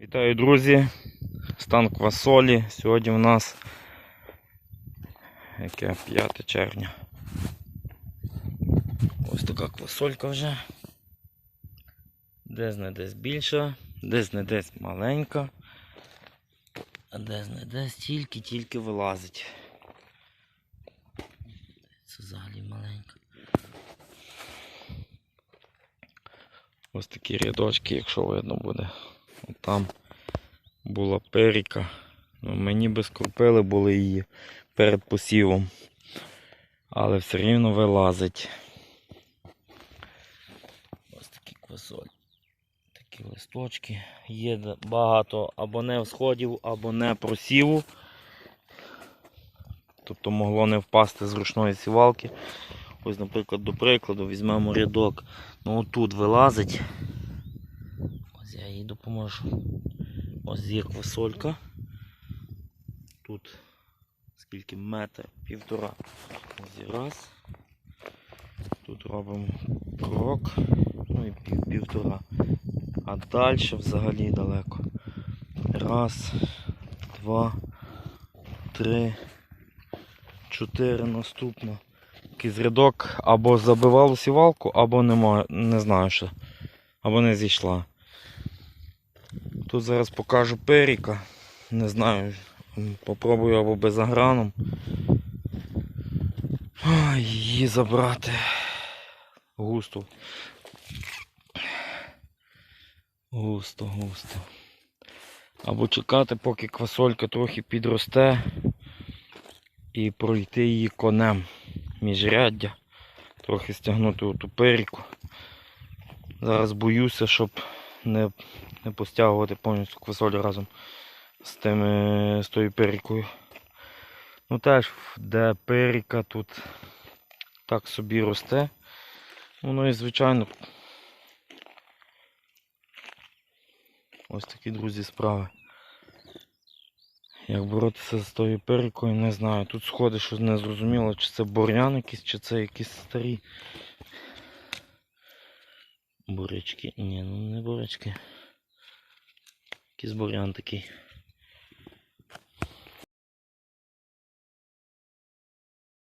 Вітаю, друзі! Стан квасолі. Сьогодні у нас яке 5 червня. Ось така квасолька вже. Десь не десь більша, десь не десь маленька, а десь не десь тільки-тільки вилазить. Це взагалі маленька. Ось такі рядочки, якщо видно буде. Там була періка. Ну, мені би скрупили були її перед посівом. Але все рівно вилазить. Ось такі квасоль. Такі листочки. Є багато або не всходів, або не просіву. Тобто могло не впасти з ручної сівалки. Ось, наприклад, до прикладу, візьмемо рядок. Ну отут вилазить. Їй допоможу. Ось є квасолька. Тут скільки метр, півтора. Ось раз. Тут робимо крок, ну і пів, півтора. А далі взагалі далеко. Раз, два, три, чотири наступно. Якийсь рядок або забивало сівалку, або нема, не знаю що. Або не зійшла. Тут зараз покажу періка. Не знаю. Попробую або без аграном. Її забрати. Густо. Густо, густо. Або чекати, поки квасолька трохи підросте і пройти її конем міжряддя. Трохи стягнути оту періку. Зараз боюся, щоб не, не постягувати повністю квасолю разом з, тими, з тою перікою. Ну теж, де періка тут так собі росте. Воно і звичайно. Ось такі, друзі, справи. Як боротися з тою перікою, не знаю. Тут сходи щось не зрозуміло, чи це бур'ян якийсь, чи це якісь старі. Бурячки. Ні, ну не бурячки. Якийсь бур'ян такий.